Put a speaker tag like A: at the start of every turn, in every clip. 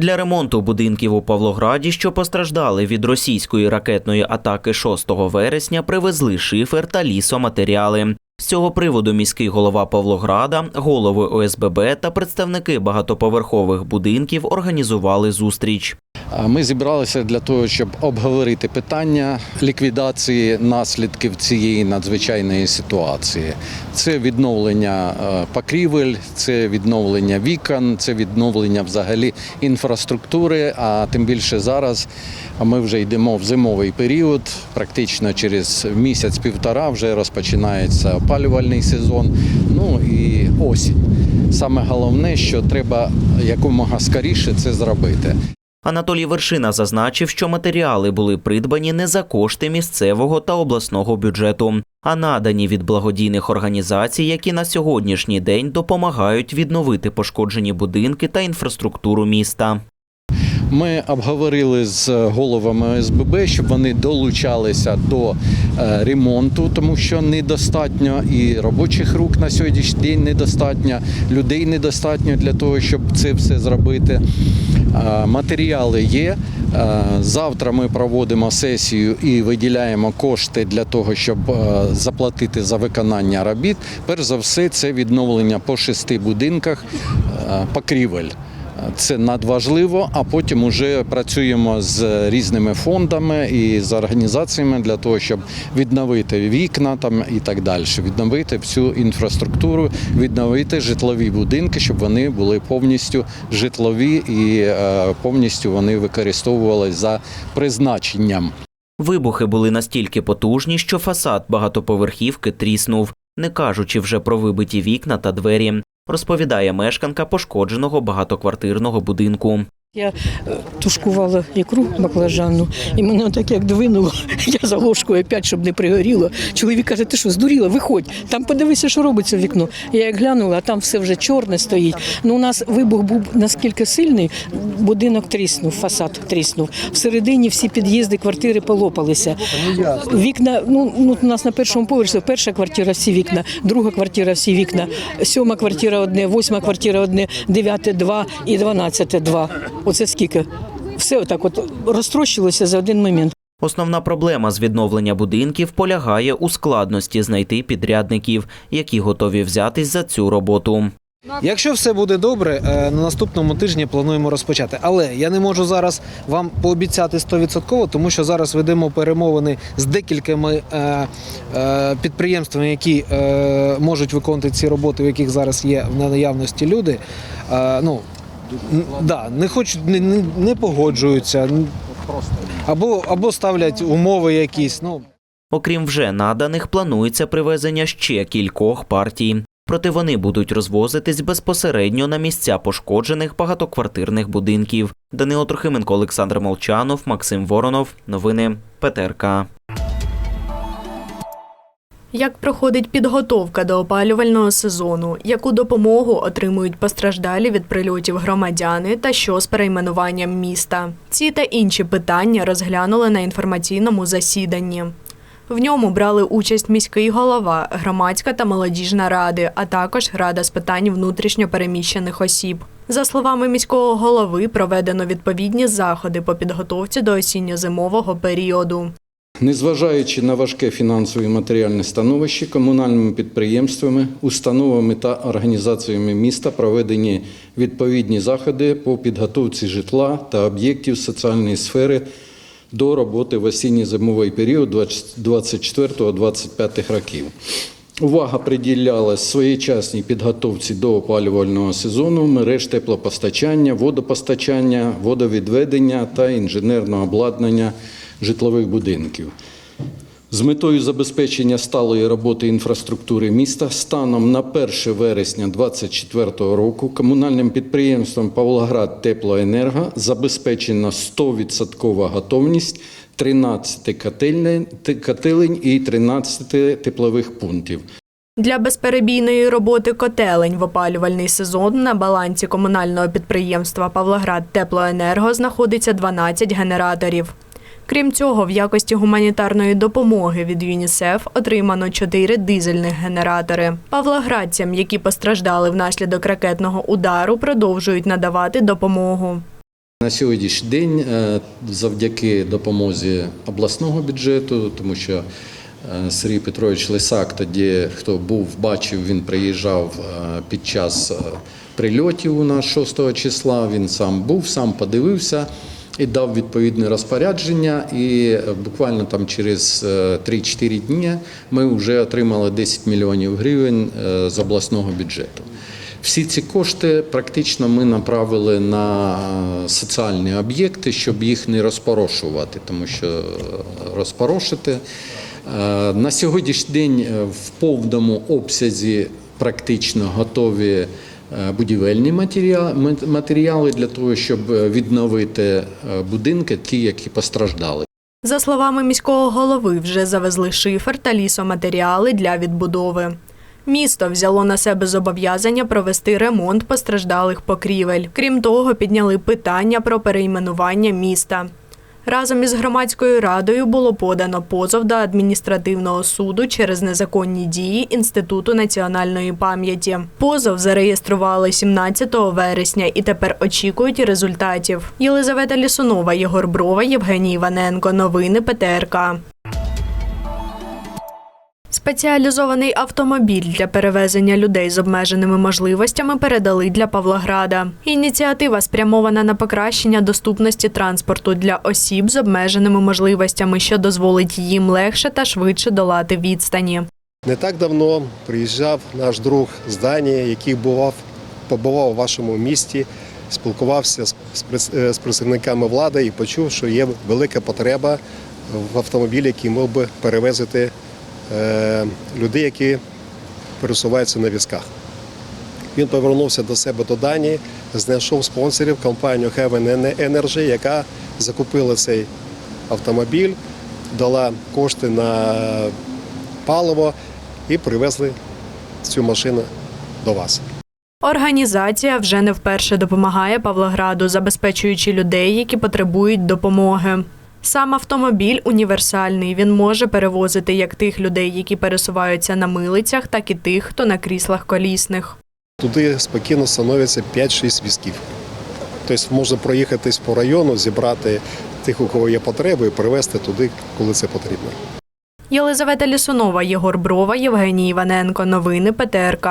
A: Для ремонту будинків у Павлограді, що постраждали від російської ракетної атаки 6 вересня, привезли шифер та лісоматеріали. З цього приводу міський голова Павлограда, голови ОСББ та представники багатоповерхових будинків організували зустріч.
B: Ми зібралися для того, щоб обговорити питання ліквідації наслідків цієї надзвичайної ситуації. Це відновлення е, покрівель, це відновлення вікон, це відновлення взагалі інфраструктури. А тим більше зараз ми вже йдемо в зимовий період. Практично через місяць-півтора вже розпочинається опалювальний сезон. Ну і осінь. Саме головне, що треба якомога скоріше це зробити.
A: Анатолій Вершина зазначив, що матеріали були придбані не за кошти місцевого та обласного бюджету, а надані від благодійних організацій, які на сьогоднішній день допомагають відновити пошкоджені будинки та інфраструктуру міста.
B: Ми обговорили з головами ОСББ, щоб вони долучалися до е, ремонту, тому що недостатньо і робочих рук на сьогоднішній день недостатньо, людей недостатньо для того, щоб це все зробити. Матеріали є. Завтра ми проводимо сесію і виділяємо кошти для того, щоб заплатити за виконання робіт. Перш за все, це відновлення по шести будинках покрівель. Це надважливо, а потім вже працюємо з різними фондами і з організаціями для того, щоб відновити вікна там і так далі, відновити всю інфраструктуру, відновити житлові будинки, щоб вони були повністю житлові і е, повністю вони використовувалися за призначенням.
A: Вибухи були настільки потужні, що фасад багатоповерхівки тріснув, не кажучи вже про вибиті вікна та двері, розповідає мешканка пошкодженого багатоквартирного будинку.
C: Я е, тушкувала ікру баклажанну, і мене так як двинуло, я за ложкою опять, щоб не пригоріло. Чоловік каже, ти що, здуріла, виходь, там подивися, що робиться в вікно. Я як глянула, а там все вже чорне стоїть. Ну, у нас вибух був наскільки сильний, будинок тріснув, фасад тріснув. Всередині всі під'їзди, квартири полопалися. Вікна, ну, ну у нас на першому поверсі, перша квартира всі вікна, друга квартира всі вікна, сьома квартира одне, восьма квартира одне, дев'яте два і дванадцяте два. Оце скільки? Все отак от розтрощилося за один момент.
A: Основна проблема з відновлення будинків полягає у складності знайти підрядників, які готові взятись за цю роботу.
D: Якщо все буде добре, е, на наступному тижні плануємо розпочати. Але я не можу зараз вам пообіцяти 100%, тому що зараз ведемо перемовини з декількома е, е, підприємствами, які можуть виконувати ці роботи, у яких зараз є на наявності люди. Ну, да, не хочуть, не, не, не погоджуються. Або, або ставлять умови якісь. Ну,
A: Окрім вже наданих, планується привезення ще кількох партій. Проте вони будуть розвозитись безпосередньо на місця пошкоджених багатоквартирних будинків. Данило Трохименко, Олександр Молчанов, Максим Воронов. Новини ПТРК.
E: Як проходить підготовка до опалювального сезону? Яку допомогу отримують постраждалі від прильотів громадяни та що з перейменуванням міста? Ці та інші питання розглянули на інформаційному засіданні. В ньому брали участь міський голова, громадська та молодіжна ради, а також рада з питань внутрішньо переміщених осіб. За словами міського голови, проведено відповідні заходи по підготовці до осінньо-зимового періоду.
B: Незважаючи на важке фінансове і матеріальне становище, комунальними підприємствами, установами та організаціями міста проведені відповідні заходи по підготовці житла та об'єктів соціальної сфери до роботи в осінньо-зимовий період 24-25 років. Увага приділялась своєчасній підготовці до опалювального сезону мереж теплопостачання, водопостачання, водовідведення та інженерного обладнання житлових будинків. З метою забезпечення сталої роботи інфраструктури міста станом на 1 вересня 2024 року комунальним підприємством Павлоград Теплоенерго забезпечена 100% готовність 13 котелень і 13 теплових пунктів.
E: Для безперебійної роботи котелень в опалювальний сезон на балансі комунального підприємства Павлоград Теплоенерго знаходиться 12 генераторів. Крім цього, в якості гуманітарної допомоги від ЮНІСЕФ отримано 4 дизельних генератори. Павлоградцям, які постраждали внаслідок ракетного удару, продовжують надавати допомогу.
B: На сьогоднішній день, е, завдяки допомозі обласного бюджету, тому що е, Сергій Петрович Лисак, тоді хто був, бачив, він приїжджав е, під час прильотів у нас 6 числа. Він сам був, сам подивився і дав відповідне розпорядження. І е, буквально там через е, 3-4 дні ми вже отримали 10 мільйонів гривень е, з обласного бюджету. Всі ці кошти практично ми направили на е, соціальні об'єкти, щоб їх не розпорошувати, тому що е, розпорошити. Е, На сьогоднішній день е, в повному обсязі практично готові е, будівельні матеріали, матеріали для того, щоб е, відновити е, будинки, ті, які постраждали.
E: За словами міського голови, вже завезли шифер та лісоматеріали для відбудови. Місто взяло на себе зобов'язання провести ремонт постраждалих покрівель. Крім того, підняли питання про перейменування міста. Разом із громадською радою було подано позов до адміністративного суду через незаконні дії Інституту національної пам'яті. Позов зареєстрували 17 вересня і тепер очікують результатів. Єлизавета Лісунова, Єгор Брова, Євгеній Іваненко. Новини ПТРК. Спеціалізований автомобіль для перевезення людей з обмеженими можливостями передали для Павлограда. Ініціатива спрямована на покращення доступності транспорту для осіб з обмеженими можливостями, що дозволить їм легше та швидше долати відстані.
F: Не так давно приїжджав наш друг з Данії, який бував, побував у вашому місті, спілкувався з, е, представниками влади і почув, що є велика потреба в автомобілі, який мог би перевезити е, людей, які пересуваються на візках. Він повернувся до себе до Данії, знайшов спонсорів компанію Heaven Energy, яка закупила цей автомобіль, дала кошти на паливо і привезли цю машину до вас.
E: Організація вже не вперше допомагає Павлограду, забезпечуючи людей, які потребують допомоги. Сам автомобіль універсальний. Він може перевозити як тих людей, які пересуваються на милицях, так і тих, хто на кріслах колісних.
F: Туди спокійно становиться 5-6 візків. Тобто можна проїхатись по району, зібрати тих, у кого є потреби, і привезти туди, коли це потрібно.
E: Єлизавета Лісунова, Єгор Брова, Євгеній Іваненко. Новини ПТРК.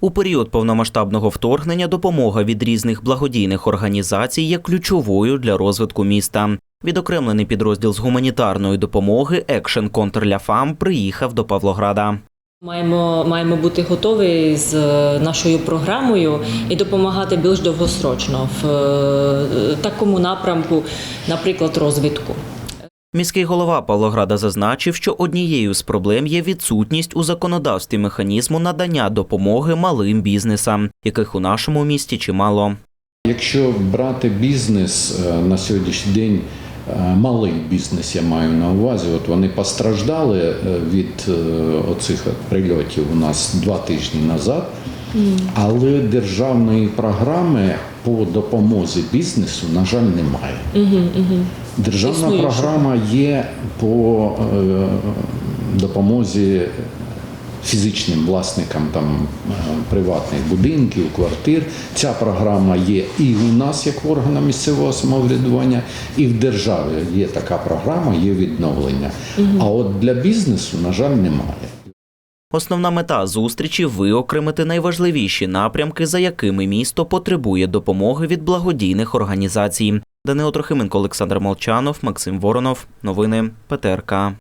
A: У період повномасштабного вторгнення допомога від різних благодійних організацій є ключовою для розвитку міста. Відокремлений підрозділ з гуманітарної допомоги Екшен Контрляфам приїхав до Павлограда.
G: Маємо, маємо бути готові з е, нашою програмою і допомагати більш довгосрочно в е, такому напрямку, наприклад, розвитку.
A: Міський голова Павлограда зазначив, що однією з проблем є відсутність у законодавстві механізму надання допомоги малим бізнесам, яких у нашому місті чимало.
B: Якщо брати бізнес е, на сьогоднішній день, е, малий бізнес я маю на увазі, от вони постраждали е, від оцих прильотів у нас два тижні назад, але державної програми по допомозі бізнесу, на жаль, немає. Державна
G: Існуюча.
B: програма є по е, допомозі фізичним власникам там е, приватних будинків, квартир. Ця програма є і у нас, як в органах місцевого самоврядування, і в державі є така програма, є відновлення. А от для бізнесу, на жаль, немає.
A: Основна мета зустрічі виокремити найважливіші напрямки, за якими місто потребує допомоги від благодійних організацій. Данило Трохименко, Олександр Молчанов, Максим Воронов. Новини ПТРК.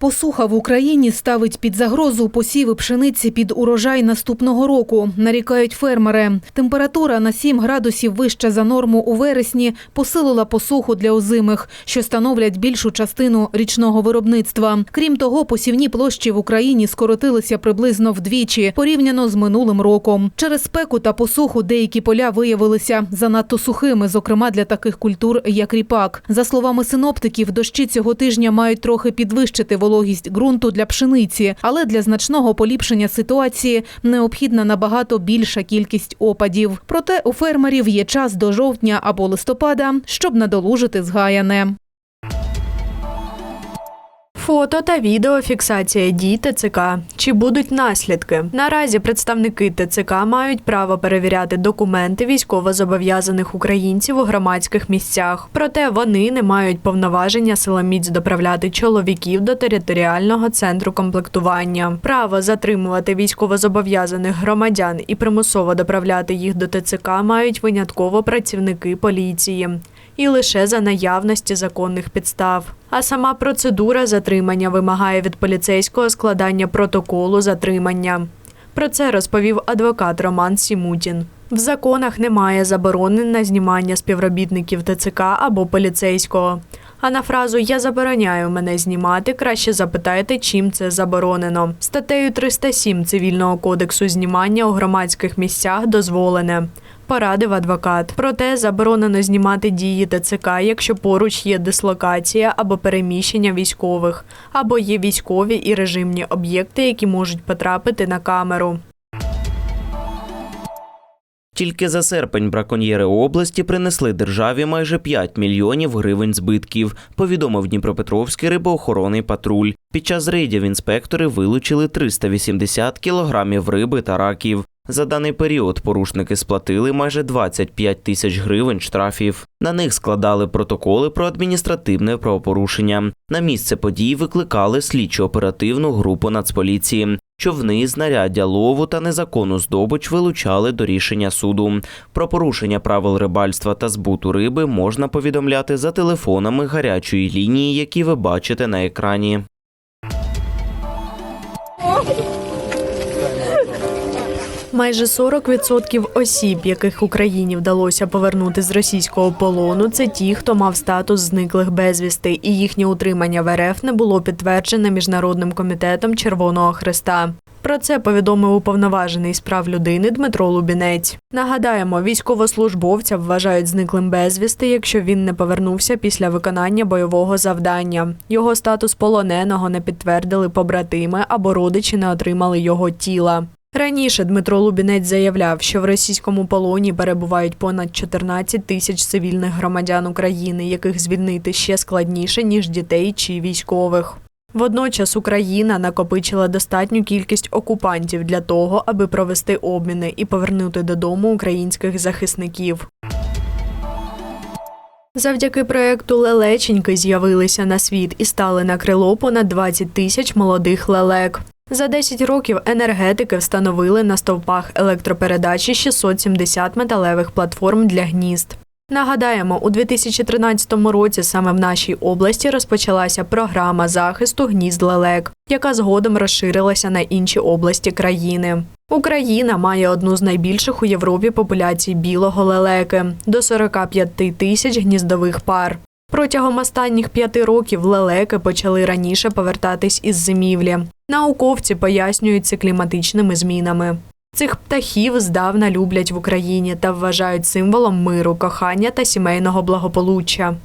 H: Посуха в Україні ставить під загрозу посіви пшениці під урожай наступного року, нарікають фермери. Температура на 7 градусів вища за норму у вересні посилила посуху для озимих, що становлять більшу частину річного виробництва. Крім того, посівні площі в Україні скоротилися приблизно вдвічі порівняно з минулим роком. Через спеку та посуху деякі поля виявилися занадто сухими, зокрема для таких культур, як ріпак. За словами синоптиків, дощі цього тижня мають трохи підвищити вологість ґрунту для пшениці, але для значного поліпшення ситуації необхідна набагато більша кількість опадів. Проте у фермерів є час до жовтня або листопада, щоб надолужити згаяне.
E: Фото та відеофіксація дій ТЦК. Чи будуть наслідки? Наразі представники ТЦК мають право перевіряти документи військовозобов'язаних українців у громадських місцях. Проте вони не мають повноваження силоміць доправляти чоловіків до територіального центру комплектування. Право затримувати військовозобов'язаних громадян і примусово доправляти їх до ТЦК мають винятково працівники поліції і лише за наявності законних підстав. А сама процедура затримання вимагає від поліцейського складання протоколу затримання. Про це розповів адвокат Роман Сімутін. В законах немає заборони на знімання співробітників ТЦК або поліцейського. А на фразу Я забороняю мене знімати краще запитайте, чим це заборонено. Статтею 307 Цивільного кодексу знімання у громадських місцях дозволене. Порадив адвокат. Проте заборонено знімати дії ТЦК, якщо поруч є дислокація або переміщення військових, або є військові і режимні об'єкти, які можуть потрапити на камеру.
A: Тільки за серпень браконьєри області принесли державі майже 5 мільйонів гривень збитків, повідомив Дніпропетровський рибоохоронний патруль. Під час рейдів інспектори вилучили 380 кілограмів риби та раків. За даний період порушники сплатили майже 25 тисяч гривень штрафів. На них складали протоколи про адміністративне правопорушення. На місце подій викликали слідчо-оперативну групу Нацполіції. Човни, знаряддя лову та незаконну здобич вилучали до рішення суду. Про порушення правил рибальства та збуту риби можна повідомляти за телефонами гарячої лінії, які ви бачите на екрані.
E: Майже 40% осіб, яких Україні вдалося повернути з російського полону, це ті, хто мав статус зниклих безвісти, і їхнє утримання в РФ не було підтверджене міжнародним комітетом Червоного Христа. Про це повідомив уповноважений з прав людини Дмитро Лубінець. Нагадаємо, військовослужбовця вважають зниклим безвісти, якщо він не повернувся після виконання бойового завдання. Його статус полоненого не підтвердили побратими або родичі не отримали його тіла. Раніше Дмитро Лубінець заявляв, що в російському полоні перебувають понад 14 тисяч цивільних громадян України, яких звільнити ще складніше ніж дітей чи військових. Водночас Україна накопичила достатню кількість окупантів для того, аби провести обміни і повернути додому українських захисників. Завдяки проекту Лелеченьки з'явилися на світ і стали на крило понад 20 тисяч молодих лелек. За 10 років енергетики встановили на стовпах електропередачі 670 металевих платформ для гнізд. Нагадаємо, у 2013 році саме в нашій області розпочалася програма захисту гнізд лелек, яка згодом розширилася на інші області країни. Україна має одну з найбільших у Європі популяцій білого лелеки до 45 тисяч гніздових пар. Протягом останніх п'яти років лелеки почали раніше повертатись із зимівлі. Науковці пояснюють це кліматичними змінами. Цих птахів здавна люблять в Україні та вважають символом миру, кохання та сімейного благополуччя.